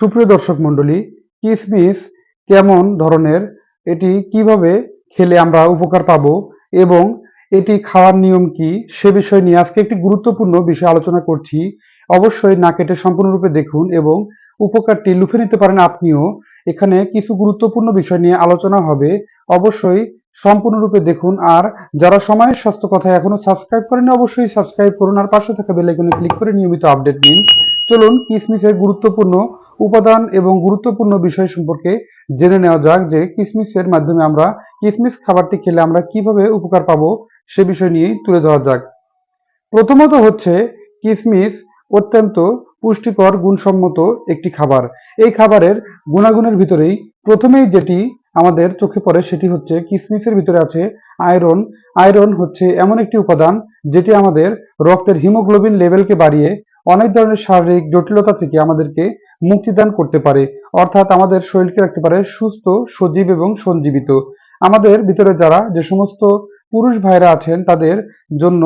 সুপ্রিয় দর্শক মণ্ডলী, কিসমিস কেমন ধরনের, এটি কীভাবে খেলে আমরা উপকার পাবো এবং এটি খাওয়ার নিয়ম কি, সে বিষয় নিয়ে আজকে একটি গুরুত্বপূর্ণ বিষয় আলোচনা করছি। অবশ্যই না কেটে সম্পূর্ণরূপে দেখুন এবং উপকারটি লুফে নিতে পারেন আপনিও। এখানে কিছু গুরুত্বপূর্ণ বিষয় নিয়ে আলোচনা হবে। অবশ্যই সম্পূর্ণরূপে দেখুন আর যারা সময়ের স্বাস্থ্য কথা এখনও সাবস্ক্রাইব করেন অবশ্যই সাবস্ক্রাইব করুন আর পাশে থাকা বেল আইকনে ক্লিক করে নিয়মিত আপডেট নিন। চলুন কিসমিসের গুরুত্বপূর্ণ উপাদান এবং গুরুত্বপূর্ণ বিষয় সম্পর্কে জেনে নেওয়া যাক যে কিসমিসের মাধ্যমে আমরা কিসমিস খাবারটি খেলে আমরা কীভাবে উপকার পাবো সে বিষয় নিয়েই তুলে ধরা যাক। প্রথমত হচ্ছে কিসমিস অত্যন্ত পুষ্টিকর, গুণসম্মত একটি খাবার। এই খাবারের গুণাগুণের ভিতরেই প্রথমেই যেটি আমাদের চোখে পড়ে সেটি হচ্ছে কিসমিসের ভিতরে আছে আয়রন। আয়রন হচ্ছে এমন একটি উপাদান যেটি আমাদের রক্তের হিমোগ্লোবিন লেভেলকে বাড়িয়ে অনেক ধরনের শারীরিক জটিলতা থেকে আমাদেরকে মুক্তিদান করতে পারে। অর্থাৎ আমাদের শরীরকে রাখতে পারে সুস্থ, সজীব এবং সঞ্জীবিত। আমাদের ভিতরে যারা যে সমস্ত পুরুষ ভাইরা আছেন, তাদের জন্য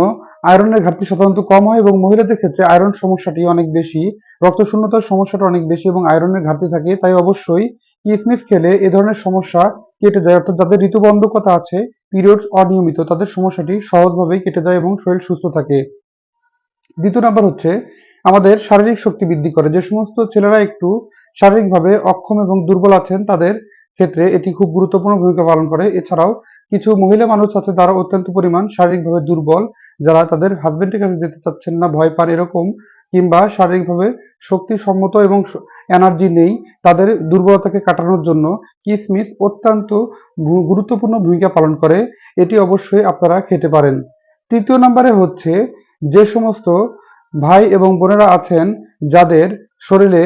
আয়রনের ঘাটতি সাধারণত কম হয় এবং মহিলাদের ক্ষেত্রে আয়রন সমস্যাটি অনেক বেশি রক্ত শূন্যতার সমস্যাটা অনেক বেশি এবং আয়রনের ঘাটতি থাকে। তাই অবশ্যই কিসমিস খেলে এ ধরনের সমস্যা কেটে যায়। অর্থাৎ যাদের ঋতুবন্ধকতা আছে, পিরিয়ডস অনিয়মিত, তাদের সমস্যাটি সহজভাবেই কেটে যায় এবং শরীর সুস্থ থাকে। দ্বিতীয় নাম্বার হচ্ছে আমাদের শারীরিক শক্তি বৃদ্ধি করে। যে সমস্ত ছেলেরা একটু শারীরিকভাবে অক্ষম এবং দুর্বল আছেন, তাদের ক্ষেত্রে এটি খুব গুরুত্বপূর্ণ ভূমিকা পালন করে। এছাড়াও কিছু মহিলা মানুষ আছে যারা অত্যন্ত পরিমাণ শারীরিকভাবে দুর্বল, যারা তাদের হাজবেন্ডের কাছে যেতে চাচ্ছেন না, ভয় পান এরকম, কিংবা শারীরিকভাবে শক্তিসম্মত এবং এনার্জি নেই তাদের দুর্বলতাকে কাটানোর জন্য কিসমিস অত্যন্ত গুরুত্বপূর্ণ ভূমিকা পালন করে। এটি অবশ্যই আপনারা খেতে পারেন। তৃতীয় নম্বরে হচ্ছে যে সমস্ত ভাই এবং বোনেরা আছেন যাদের শরীরে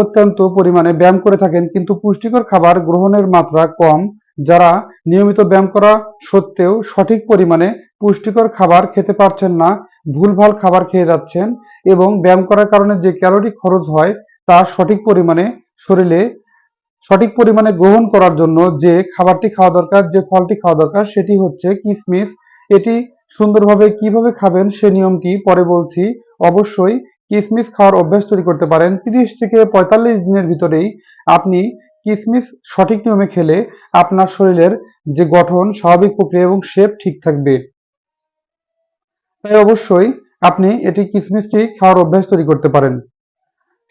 অত্যন্ত পরিমাণে ব্যায়াম করে থাকেন, কিন্তু পুষ্টিকর খাবার গ্রহণের মাত্রা কম, যারা নিয়মিত ব্যায়াম করা সত্ত্বেও সঠিক পরিমাণে পুষ্টিকর খাবার খেতে পারছেন না, ভুলভাল খাবার খেয়ে যাচ্ছেন এবং ব্যায়াম করার কারণে যে ক্যালোরি খরচ হয় তা সঠিক পরিমাণে শরীরে সঠিক পরিমাণে গ্রহণ করার জন্য যে খাবারটি খাওয়া দরকার, যে ফলটি খাওয়া দরকার সেটি হচ্ছে কিসমিস। এটি সুন্দরভাবে কীভাবে খাবেন সে নিয়মটি পরে বলছি। অবশ্যই কিসমিস খাওয়ার অভ্যাস তৈরি করতে পারেন। তিরিশ থেকে পঁয়তাল্লিশ দিনের ভিতরেই আপনি কিসমিস সঠিক নিয়মে খেলে আপনার শরীরের যে গঠন, স্বাভাবিক প্রক্রিয়া এবং শেপ ঠিক থাকবে। তাই অবশ্যই আপনি এটি কিসমিসটি খাওয়ার অভ্যাস তৈরি করতে পারেন।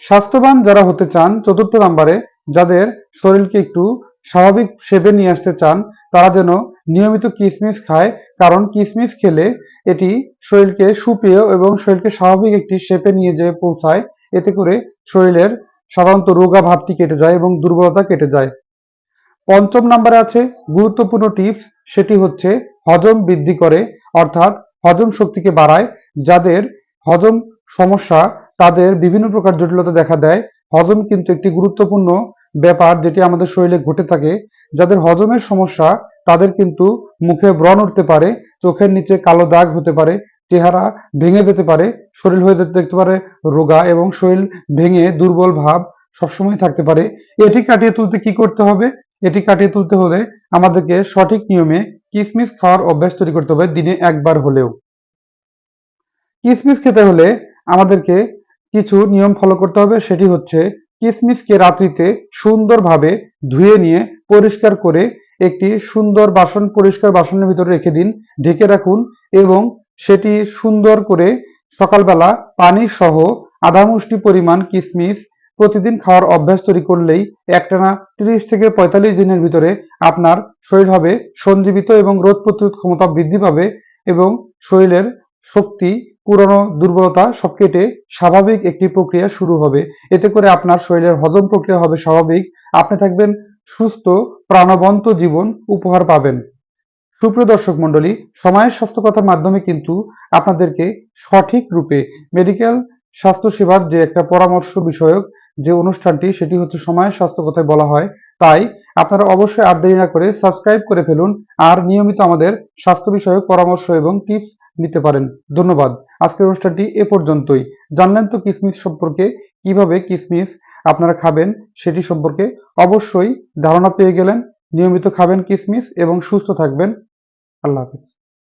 স্বাস্থ্যবান যারা হতে চান, চতুর্থ নম্বরে যাদের শরীরকে একটু স্বাভাবিক শেপে নিয়ে আসতে চান, তারা যেন নিয়মিত কিসমিস খায়, কারণ কিসমিস খেলে এটি শরীরকে সুপেয় এবং শরীরকে স্বাভাবিক একটি শেপে নিয়ে যেয়ে পৌঁছায়। এতে করে শরীরের সাধারণত রোগা ভাবটি কেটে যায় এবং দুর্বলতা কেটে যায়। পঞ্চম নাম্বারে আছে গুরুত্বপূর্ণ টিপস, সেটি হচ্ছে হজম বৃদ্ধি করে, অর্থাৎ হজম শক্তিকে বাড়ায়। যাদের হজম সমস্যা, তাদের বিভিন্ন প্রকার জটিলতা দেখা দেয়। হজম কিন্তু একটি গুরুত্বপূর্ণ ব্যাপার যেটি আমাদের শরীরে ঘটে থাকে, যাদের হজমের সমস্যা, তাদের কিন্তু মুখে ব্রণ উঠতে পারে, চোখের নিচে কালো দাগ হতে পারে, চেহারা ভেঙে যেতে পারে, শরীর হয়ে দেখতে পারে রোগা এবং শরীর ভেঙে দুর্বল ভাব সবসময় থাকতে পারে। এটি কাটিয়ে তুলতে কি করতে হবে? এটি কাটিয়ে তুলতে হলে আমাদেরকে সঠিক নিয়মে কিসমিস খাওয়ার অভ্যাস তৈরি করতে হবে দিনে একবার হলেও। কিসমিস খেতে হলে আমাদেরকে কিছু নিয়ম ফলো করতে হবে, সেটি হচ্ছে কিসমিসকে রাত্রিতে সুন্দরভাবে ধুয়ে নিয়ে পরিষ্কার করে একটি সুন্দর বাসন, পরিষ্কার বাসনের ভিতরে রেখে দিন, ঢেকে রাখুন এবং সেটি সুন্দর করে সকালবেলা পানি সহ আধা মুষ্টি পরিমাণ কিসমিস প্রতিদিন খাওয়ার অভ্যাস তৈরি করলেই একটানা তিরিশ থেকে পঁয়তাল্লিশ দিনের ভিতরে আপনার শরীর হবে সঞ্জীবিত এবং রোগ প্রতিরোধ ক্ষমতা বৃদ্ধি পাবে এবং শরীরের শক্তি পুরনো দুর্বলতা সব কেটে স্বাভাবিক একটি প্রক্রিয়া শুরু হবে। এতে করে আপনার শরীরের হজম প্রক্রিয়া হবে স্বাভাবিক। আপনি থাকবেন সুস্থ, প্রাণবন্ত জীবন উপহার পাবেন। সুপ্রিয় দর্শক মণ্ডলী, সময়ের স্বাস্থ্য কথার মাধ্যমে কিন্তু আপনাদেরকে সঠিক রূপে মেডিকেল স্বাস্থ্য সেবার যে একটা পরামর্শ বিষয়ক যে অনুষ্ঠানটি, সেটি হচ্ছে সময়ের স্বাস্থ্য কথায় বলা হয়। তাই আপনারা অবশ্যই আর দেরি না করে সাবস্ক্রাইব করে ফেলুন। আর নিয়মিত আমাদের স্বাস্থ্য বিষয়ক পরামর্শ এবং টিপস নিতে পারেন। ধন্যবাদ। আজকের অনুষ্ঠানটি এ পর্যন্তই। জানলেন তো কিসমিস সম্পর্কে, কীভাবে কিসমিস আপনারা খাবেন সেটি সম্পর্কে অবশ্যই ধারণা পেয়ে গেলেন। নিয়মিত খাবেন কিসমিস এবং সুস্থ থাকবেন। আল্লাহ হাফিজ।